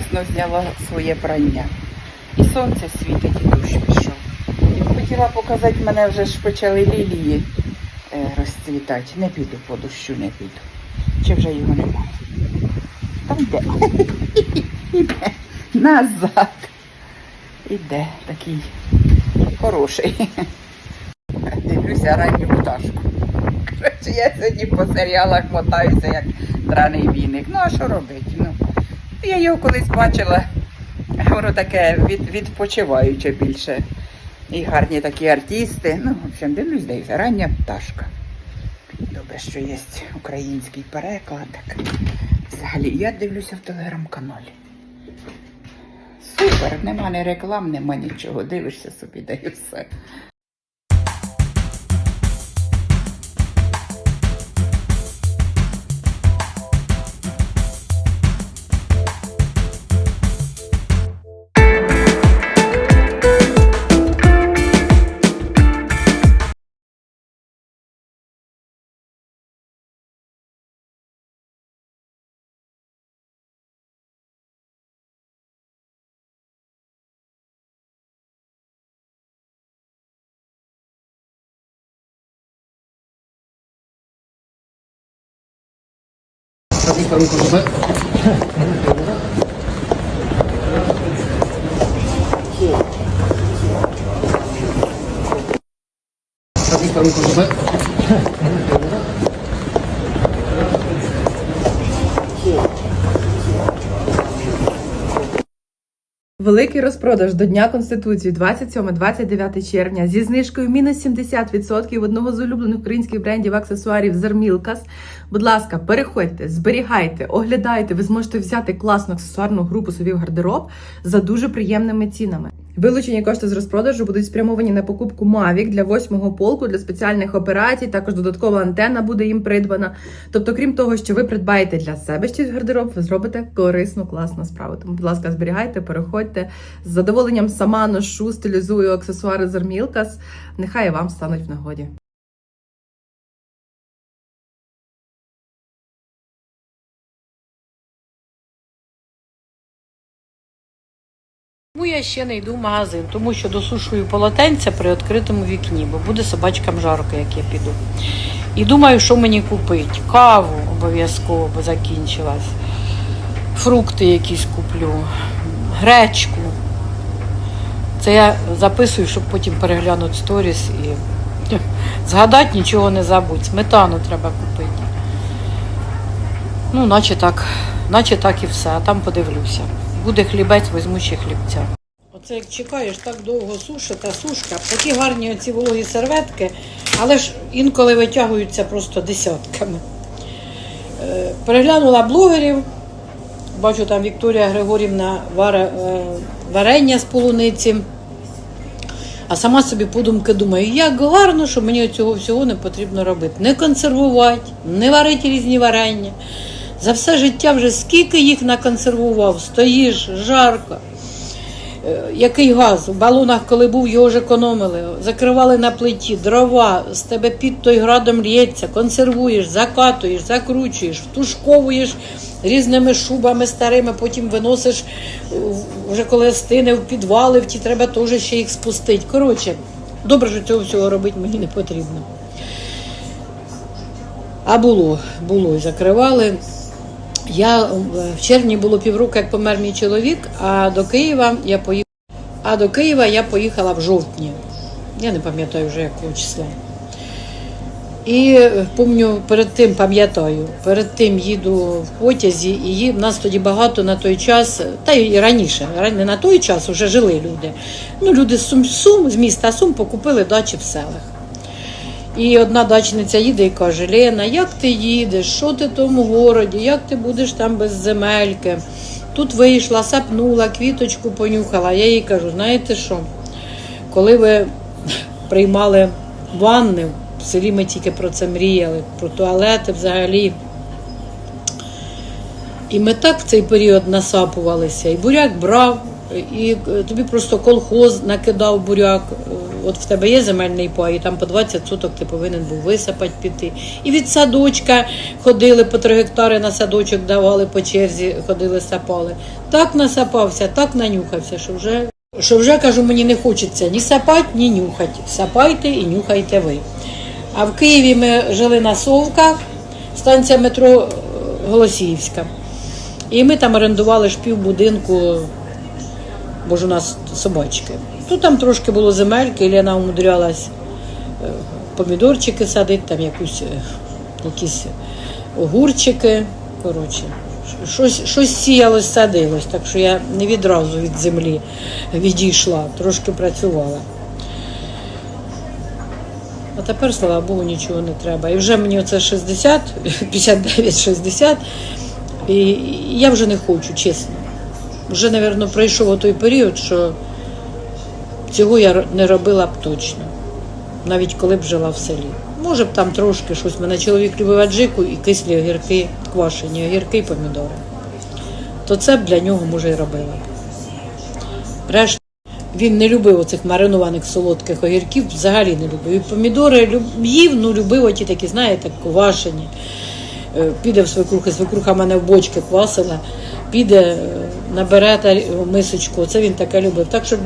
вчасно зняла своє прання. І сонце світить, і дощ пішов. І хотіла показати, мене вже ж почали лілії е, розцвітати. Не піду по дощу, не піду. Чи вже його немає? Там йде. Іде. Назад. Іде такий хороший. Дивлюся ранню пташку. Я сьогодні по серіалах мотаюся, як драний віник. Ну, а що робити? Ну, я його колись бачила, воно таке від, відпочиваюче більше. І гарні такі артисти. Ну, в общем, дивлюсь, дивлюся, рання пташка. Добре, що є український переклад. Так. Взагалі, я дивлюся в телеграм-каналі. Супер, нема ні реклам, нема нічого. Дивишся собі, да і все. Tapi kalau korban. Tapi kalau korban. Великий розпродаж до Дня Конституції 27-29 червня зі знижкою мінус 70% одного з улюблених українських брендів аксесуарів Зермілкас. Будь ласка, переходьте, зберігайте, оглядайте. Ви зможете взяти класну аксесуарну групу собі в гардероб за дуже приємними цінами. Вилучені кошти з розпродажу будуть спрямовані на покупку Mavic для восьмого полку для спеціальних операцій. Також додаткова антенна буде їм придбана. Тобто, крім того, що ви придбаєте для себе щось гардероб, ви зробите корисну, класну справу. Тому, будь ласка, зберігайте, переходьте з задоволенням сама ношу, стилізую аксесуари Зермілкас. Нехай вам стануть в нагоді. Тому я ще не йду в магазин, тому що досушую полотенця при відкритому вікні, бо буде собачкам жарко, як я піду. І думаю, що мені купити. Каву обов'язково, бо закінчилась. Фрукти якісь куплю, гречку. Це я записую, щоб потім переглянути сторіс і згадати нічого не забудь. Сметану треба купити. Ну, наче так, наче так і все, а там подивлюся. Буде хлібець, візьму ще хлібця. Оце як чекаєш, так довго сушить, та сушка. Такі гарні оці вологі серветки, але ж інколи витягуються просто десятками. Е, Переглянула блогерів. Бачу, там Вікторія Григорівна е, варення з полуниці. А сама собі подумки думаю, як гарно, що мені цього всього не потрібно робити. Не консервувати, не варити різні варення. За все життя вже скільки їх наконсервував, стоїш, жарко. Е, Який газ? В балонах, коли був, його ж економили. Закривали на плиті, дрова, з тебе під той градом лється, консервуєш, закатуєш, закручуєш, втушковуєш різними шубами старими, потім виносиш, е, вже коли стине в підвали, в ті треба теж ще їх спустити. Коротше, добре, що цього всього робити мені не потрібно. А було, було, і закривали. Я е, в червні було півроку, як помер мій чоловік, а до Києва я поїхала. А до Києва я поїхала в жовтні. Я не пам'ятаю вже якого числа. І е, помню, перед тим пам'ятаю, перед тим їду в потязі, і в нас тоді багато на той час, та й раніше, ра- не на той час вже жили люди. Ну, люди з Сум, Сум з міста Сум покупили дачі в селах. І одна дачниця їде і каже: Лена, як ти їдеш? Що ти в тому городі? Як ти будеш там без земельки? Тут вийшла, сапнула, квіточку понюхала. Я їй кажу, знаєте що? Коли ви приймали ванни, в селі ми тільки про це мріяли, про туалети взагалі. І ми так в цей період насапувалися. І буряк брав, і е, тобі просто колхоз накидав буряк. Е, От в тебе є земельний пай, і там по 20 суток ти повинен був висипати піти. І від садочка ходили по 3 гектари на садочок, давали по черзі, ходили, сапали. Так насапався, так нанюхався, що вже, що вже кажу, мені не хочеться ні сапати, ні нюхати. Сапайте і нюхайте ви. А в Києві ми жили на Совках, станція метро е, Голосіївська. І ми там орендували ж півбудинку, бо ж у нас собачки. Тут там трошки було земельки, і умудрялась е, помідорчики садити, там якусь, е, якісь огурчики. Коротше, щось, щось сіялось, садилось, так що я не відразу від землі відійшла, трошки працювала. А тепер, слава Богу, нічого не треба. І вже мені оце 60, 59-60, і я вже не хочу, чесно. Вже, мабуть, пройшов той період, що цього я не робила б точно, навіть коли б жила в селі. Може б там трошки щось. Мене чоловік любив аджику і кислі огірки, квашені огірки і помідори. То це б для нього, може, і робила. Решта він не любив оцих маринованих солодких огірків, взагалі не любив. І помідори їв, ну любив оті такі, знаєте, квашені. Е, Піде в свекрухи, свекруха мене в бочки квасила, піде, набере мисочку. Це він таке любив. Так що,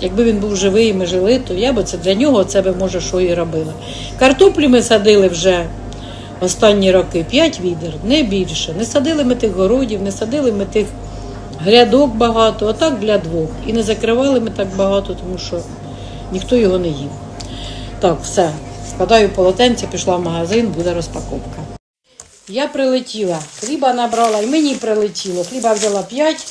якби він був живий і ми жили, то я би це для нього це би може що і робила. Картоплі ми садили вже останні роки 5 відер, не більше. Не садили ми тих городів, не садили ми тих грядок багато, отак для двох. І не закривали ми так багато, тому що ніхто його не їв. Так, все. Складаю полотенце, пішла в магазин, буде розпаковка. Я прилетіла, хліба набрала, і мені прилетіло. Хліба взяла 5,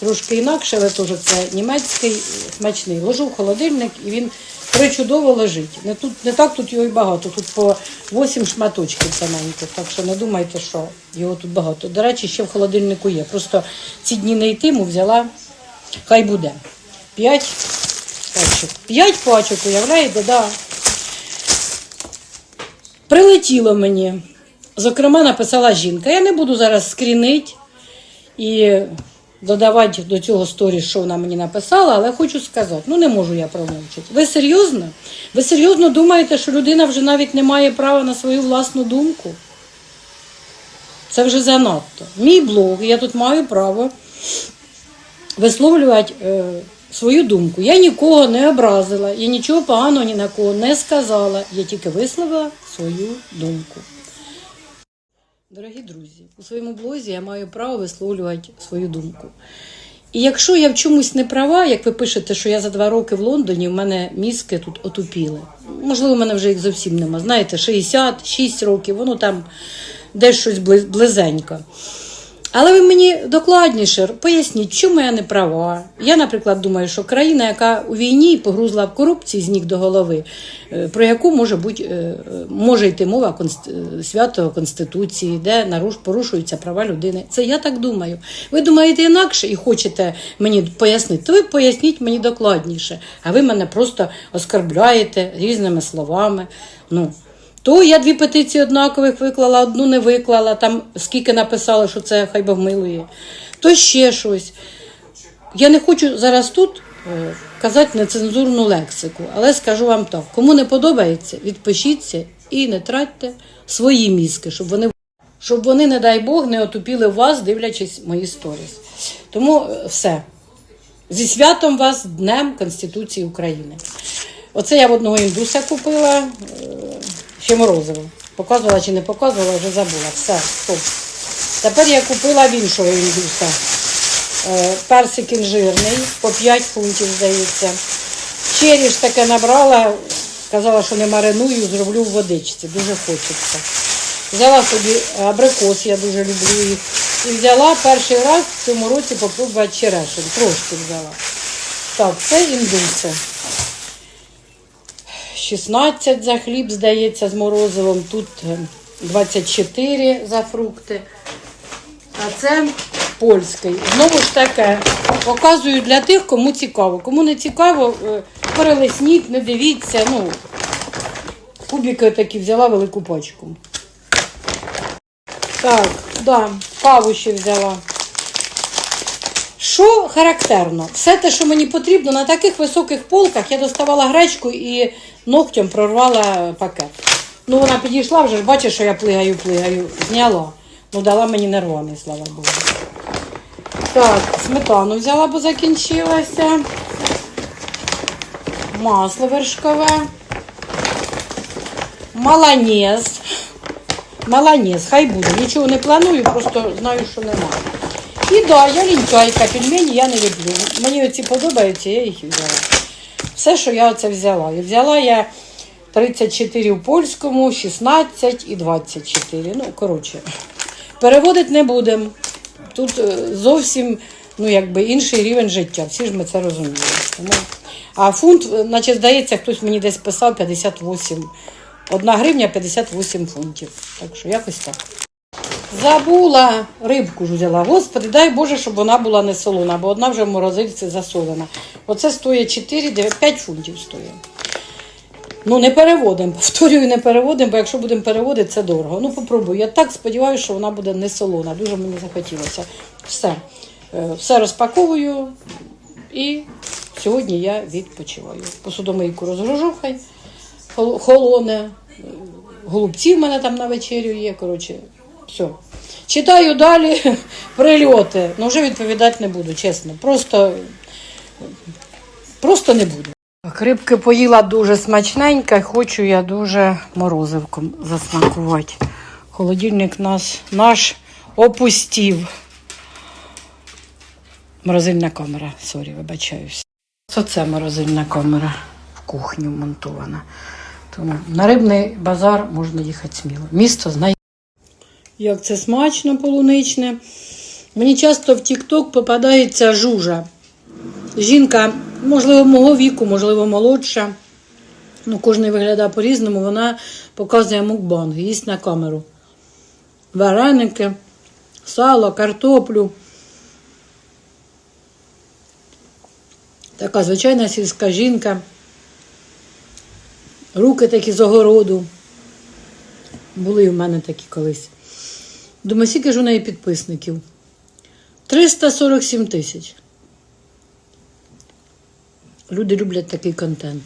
трошки інакше, але теж це німецький смачний. Ложу в холодильник і він причудово лежить. Не, тут, не так тут його і багато, тут по 8 шматочків саменьких, так що не думайте, що його тут багато. До речі, ще в холодильнику є. Просто ці дні не йтиму, взяла, хай буде. 5 пачок. 5 пачок, уявляєте, да. Прилетіло мені. Зокрема, написала жінка. Я не буду зараз скрінити і додавати до цього сторі, що вона мені написала, але хочу сказати, ну не можу я промовчати. Ви серйозно? Ви серйозно думаєте, що людина вже навіть не має права на свою власну думку? Це вже занадто. Мій блог, я тут маю право висловлювати е, свою думку. Я нікого не образила, я нічого поганого ні на кого не сказала. Я тільки висловила свою думку. Дорогі друзі, у своєму блозі я маю право висловлювати свою думку. І якщо я в чомусь не права, як ви пишете, що я за два роки в Лондоні, в мене мізки тут отупіли. Можливо, в мене вже їх зовсім нема. Знаєте, 66 років, воно там десь щось бли- близенько. Але ви мені докладніше поясніть, чому я не права. Я, наприклад, думаю, що країна, яка у війні погрузла в корупції з ніг до голови, е, про яку може бути е, може йти мова е, свято Конституції, де порушуються права людини. Це я так думаю. Ви думаєте інакше і хочете мені пояснити, то ви поясніть мені докладніше, а ви мене просто оскарбляєте різними словами. Ну, то я дві петиції однакових виклала, одну не виклала, там скільки написали, що це хай Бог милує, то ще щось. Я не хочу зараз тут е, казати нецензурну лексику, але скажу вам так: кому не подобається, відпишіться і не тратьте свої мізки, щоб вони, щоб вони, не дай Бог, не отупіли вас, дивлячись мої сторіс. Тому е, все. Зі святом вас Днем Конституції України. Оце я в одного індуса купила. Ще морозиво. Показувала чи не показувала, вже забула. Все, стоп. Тепер я купила в іншого індуса. Е, Персик інжирний, по 5 фунтів, здається. Черіш таке набрала, сказала, що не мариную, зроблю в водичці. Дуже хочеться. Взяла собі абрикос, я дуже люблю їх. І взяла перший раз в цьому році попробувати черешень. Трошки взяла. Так, це індуси. 16 за хліб, здається, з морозивом. Тут е, 24 за фрукти. А це польський. Знову ж таке, показую для тих, кому цікаво. Кому не цікаво, е, перелесніть, не дивіться. Ну, кубики такі взяла велику пачку. Так, да, каву ще взяла. Що характерно? Все те, що мені потрібно, на таких високих полках я доставала гречку і ногтем прорвала пакет. Ну, вона підійшла вже бачиш, що я плигаю, плигаю. Зняла. Ну, дала мені нерваний, слава Богу. Так, сметану взяла, бо закінчилася. Масло вершкове. Маланез. Маланез, хай буде. Нічого не планую, просто знаю, що немає. І да, я лінтяйка, пельмені я не люблю. Мені оці подобаються, я їх взяла. Все, що я оце взяла. І взяла я 34 в польському, 16 і 24. Ну, коротше, переводити не будемо. Тут е, зовсім ну, якби інший рівень життя. Всі ж ми це розуміємо. Тому... А фунт, е, наче здається, хтось мені десь писав 58. Одна гривня 58 фунтів. Так що якось так. Забула рибку ж взяла. Господи, дай Боже, щоб вона була не солона, бо одна вже в морозильці засолена. Оце стоїть 4, 9, 5 фунтів стоїть. Ну, не переводимо. Повторюю, не переводимо, бо якщо будемо переводити, це дорого. Ну, попробую. Я так сподіваюся, що вона буде не солона. Дуже мені захотілося. Все. Е, Все розпаковую і сьогодні я відпочиваю. Посудомийку розгружу, хай холоне. Е, Голубці в мене там на вечерю є. Коротше, все. Читаю далі прильоти. Ну, вже відповідати не буду, чесно. Просто, просто не буду. Так, рибки поїла дуже смачненько, хочу я дуже морозивком засмакувати. Холодильник нас, наш опустів. Морозильна камера, сорі, вибачаюсь. Оце морозильна камера в кухню монтована. Тому на рибний базар можна їхати сміло. Місто знає. Як це смачно полуничне. Мені часто в TikTok попадається жужа. Жінка, можливо, мого віку, можливо, молодша. Ну, кожен виглядає по-різному. Вона показує мукбанг, їсть на камеру. Вареники, сало, картоплю. Така звичайна сільська жінка. Руки такі з огороду. Були в мене такі колись. Думаю, скільки ж у неї підписників? 347 тисяч. Люди люблять такий контент.